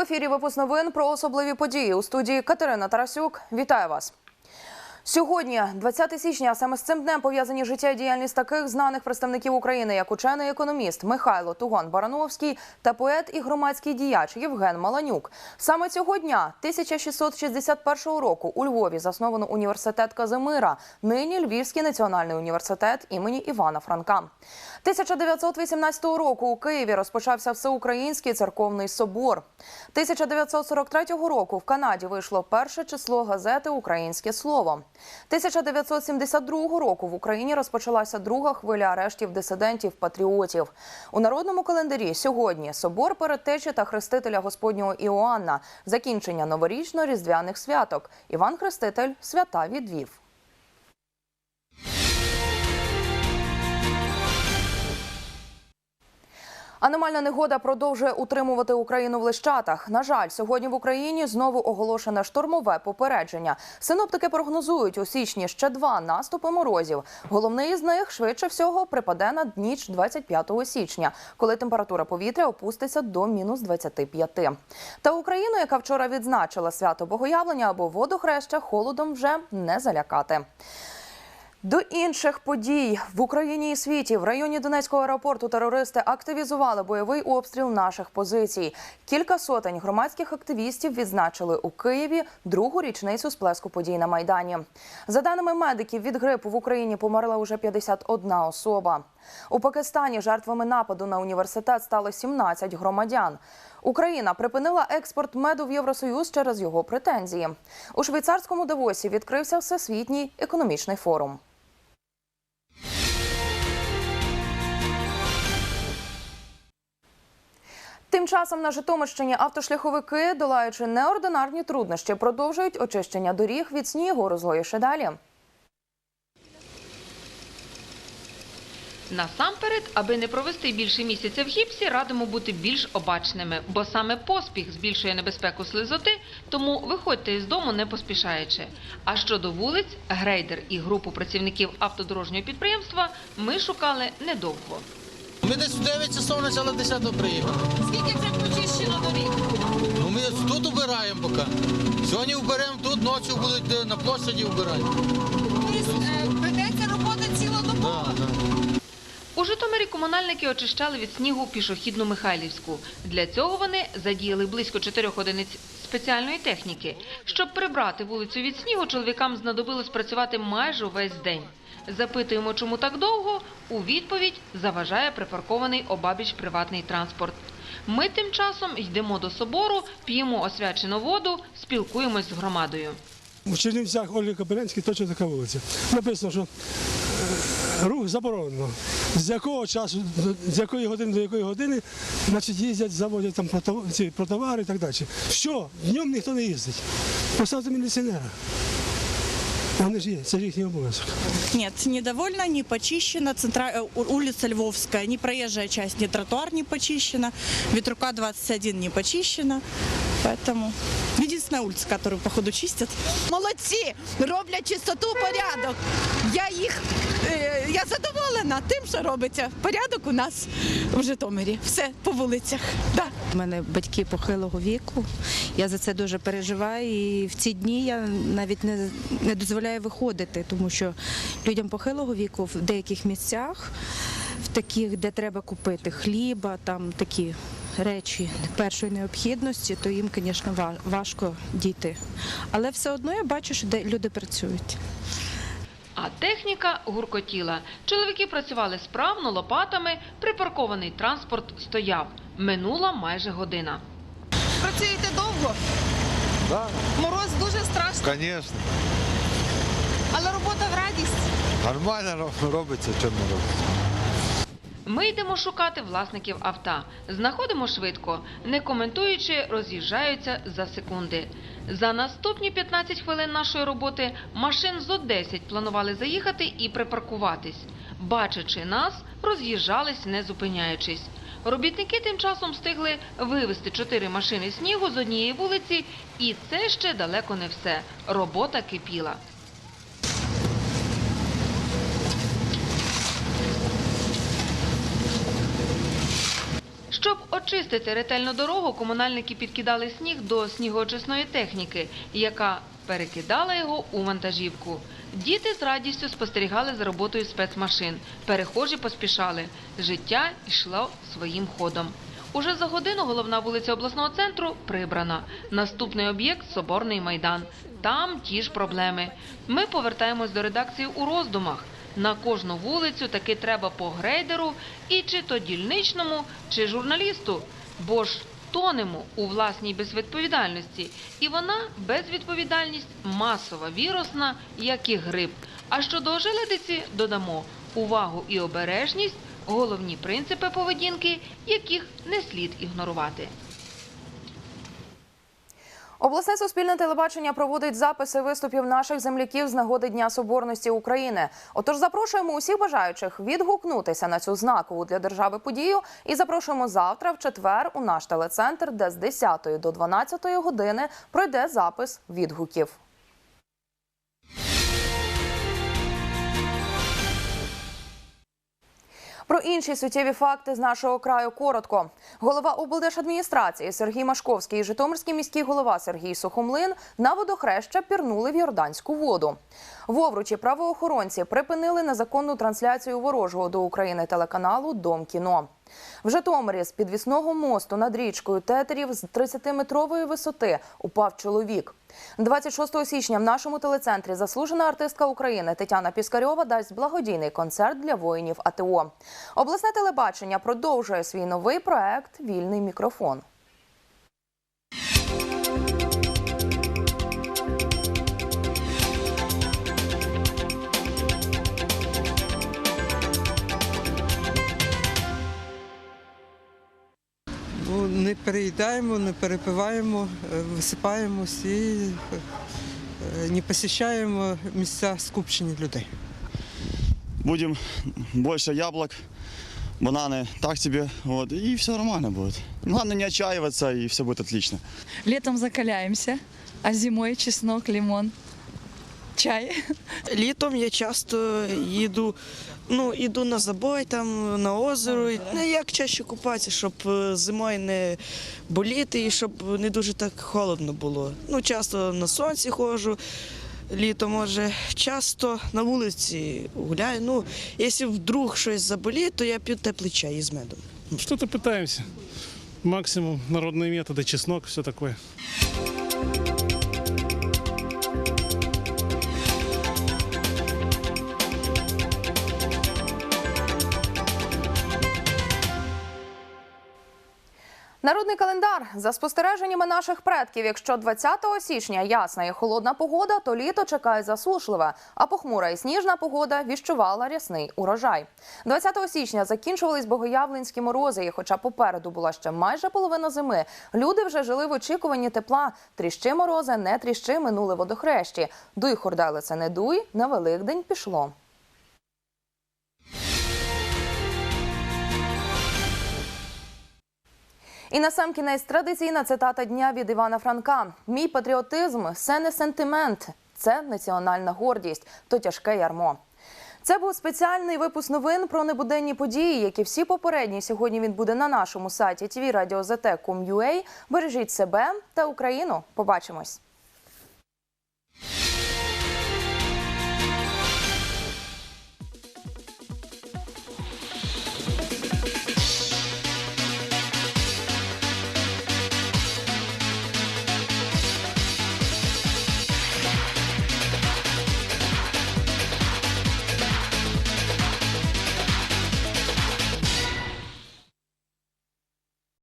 ефірі випуск новин про особливі події у студії Катерина Тарасюк. Вітаю вас. Сьогодні, 20 січня, саме з цим днем пов'язані життя і діяльність таких знаних представників України, як учений економіст Михайло Туган Барановський та поет і громадський діяч Євген Маланюк. Саме цього дня, 1661 року, у Львові засновано університет Казимира, нині Львівський національний університет імені Івана Франка. 1918 року у Києві розпочався Всеукраїнський церковний собор. 1943 року в Канаді вийшло перше число газети Українське слово. 1972 року в Україні розпочалася друга хвиля арештів дисидентів-патріотів. У народному календарі сьогодні собор передтечі та хрестителя Господнього Іоанна, закінчення новорічно-різдвяних святок. Іван Хреститель свята відвів. Аномальна негода продовжує утримувати Україну в лищатах. На жаль, сьогодні в Україні знову оголошене штормове попередження. Синоптики прогнозують у січні ще два наступи морозів. Головний із них швидше всього припаде на ніч 25 січня, коли температура повітря опуститься до мінус 25. Та Україну, яка вчора відзначила свято Богоявлення або водохреща, холодом вже не залякати. До інших подій в Україні і світі в районі Донецького аеропорту терористи активізували бойовий обстріл наших позицій. Кілька сотень громадських активістів відзначили у Києві другу річницю сплеску подій на майдані. За даними медиків, від грипу в Україні померла уже 51 особа. У Пакистані жертвами нападу на університет стало 17 громадян. Україна припинила експорт меду в Євросоюз через його претензії. У швейцарському Давосі відкрився всесвітній економічний форум. Тим часом на Житомирщині автошляховики, долаючи неординарні труднощі, продовжують очищення доріг від снігу. Розгоїше далі. Насамперед, аби не провести більше місяця в гіпсі, радимо бути більш обачними, бо саме поспіх збільшує небезпеку слизоти, тому виходьте із дому не поспішаючи. А щодо вулиць, грейдер і групу працівників автодорожнього підприємства ми шукали недовго. Ми десь в 9 часов почали 10 приїхали. Скільки вже почищено доріг? Ну ми тут убираємо поки. Сьогодні вберемо тут, ночі будуть на площаді вбирати. Тобто е, ведеться робота цілодобово. Да, да. У Житомирі комунальники очищали від снігу пішохідну Михайлівську. Для цього вони задіяли близько чотирьох одиниць спеціальної техніки. Щоб прибрати вулицю від снігу, чоловікам знадобилось працювати майже увесь день. Запитуємо, чому так довго. У відповідь заважає припаркований обабіч приватний транспорт. Ми тим часом йдемо до собору, п'ємо освячену воду, спілкуємось з громадою. У Чернівцях Ольги Кобилянській точно така вулиця. Написано, що е, рух заборонено. З якого часу, з якої години до якої години, значить, їздять, заводять там про товари і так далі. Що? Днем ніхто не їздить. Поставте міліціонера. Вони ж є, це ж. Нет, недовольна, не почищена. Центра... э, Улица Львовская, не проезжая часть, не тротуар не почищена. Ветрука 21 не почищена. Поэтому единственная улица, которую, походу, чистят. Молодці, роблять чистоту, порядок. Я їх е, я задоволена тим, що робиться. Порядок у нас в Житомирі. Все по вулицях. Да. У мене батьки похилого віку. Я за це дуже переживаю. І в ці дні я навіть не, не дозволяю виходити, тому що людям похилого віку в деяких місцях, в таких, де треба купити хліба, там такі речі першої необхідності, то їм, звісно, важко діти. Але все одно я бачу, що люди працюють. А техніка гуркотіла. Чоловіки працювали справно лопатами, припаркований транспорт стояв. Минула майже година. Працюєте довго? Да, Мороз дуже страшно, конечно. але робота в радість. Нормально робиться, не робиться. Ми йдемо шукати власників авто. Знаходимо швидко, не коментуючи, роз'їжджаються за секунди. За наступні 15 хвилин нашої роботи машин зо 10 планували заїхати і припаркуватись. Бачачи нас, роз'їжджались, не зупиняючись. Робітники тим часом встигли вивезти чотири машини снігу з однієї вулиці, і це ще далеко не все. Робота кипіла. Щоб очистити ретельно дорогу, комунальники підкидали сніг до снігоочисної техніки, яка перекидала його у вантажівку. Діти з радістю спостерігали за роботою спецмашин. Перехожі поспішали. Життя йшло своїм ходом. Уже за годину головна вулиця обласного центру прибрана. Наступний об'єкт Соборний майдан. Там ті ж проблеми. Ми повертаємось до редакції у роздумах. На кожну вулицю таки треба по грейдеру і чи то дільничному, чи журналісту. Бо ж тонемо у власній безвідповідальності. І вона безвідповідальність масова, вірусна, як і грип. А щодо ожеледиці додамо увагу і обережність головні принципи поведінки, яких не слід ігнорувати. Обласне суспільне телебачення проводить записи виступів наших земляків з нагоди Дня Соборності України. Отож, запрошуємо усіх бажаючих відгукнутися на цю знакову для держави подію і запрошуємо завтра в четвер у наш телецентр, де з 10 до 12 години пройде запис відгуків. Про інші суттєві факти з нашого краю коротко. Голова облдержадміністрації Сергій Машковський і Житомирський міський голова Сергій Сухомлин на водохреща пірнули в Йорданську воду. Вовручі правоохоронці припинили незаконну трансляцію ворожого до України телеканалу Дом кіно. В Житомирі з підвісного мосту над річкою Тетерів з 30-метрової висоти упав чоловік. 26 січня в нашому телецентрі заслужена артистка України Тетяна Піскарьова дасть благодійний концерт для воїнів АТО. Обласне телебачення продовжує свій новий проект Вільний мікрофон. Не не перепиваємо, е, висипаємось і е, не посіщаємо місця скупчення людей. будем больше яблок, бананы так себе, вот, и все нормально будет. Главное не отчаиваться, и все будет отлично. Летом закаляємося, а зимою чеснок, лимон, чай. Літом я часто їду, ну, іду на забой, там, на озеро. Ну, як чаще купатися, щоб е, зимою не боліти і щоб не дуже так холодно було. Ну, часто на сонці ходжу, літом, може, часто на вулиці гуляю. Ну, якщо вдруг щось заболіє, то я п'ю теплий чай із медом. Что-то пытаемся. Максимум народные методы, чеснок, все такое. Народний календар за спостереженнями наших предків. Якщо 20 січня ясна і холодна погода, то літо чекає засушливе, а похмура і сніжна погода віщувала рясний урожай. 20 січня закінчувались богоявленські морози, і хоча попереду була ще майже половина зими, люди вже жили в очікуванні тепла. Тріщи морози, не тріщи, минули водохрещі. Дуй хорделице, не дуй, на Великдень пішло. І на сам кінець традиційна цитата дня від Івана Франка: Мій патріотизм це не сентимент, це національна гордість, то тяжке ярмо. Це був спеціальний випуск новин про небуденні події, які всі попередні. Сьогодні він буде на нашому сайті tvradio.zt.com.ua. Бережіть себе та Україну. Побачимось.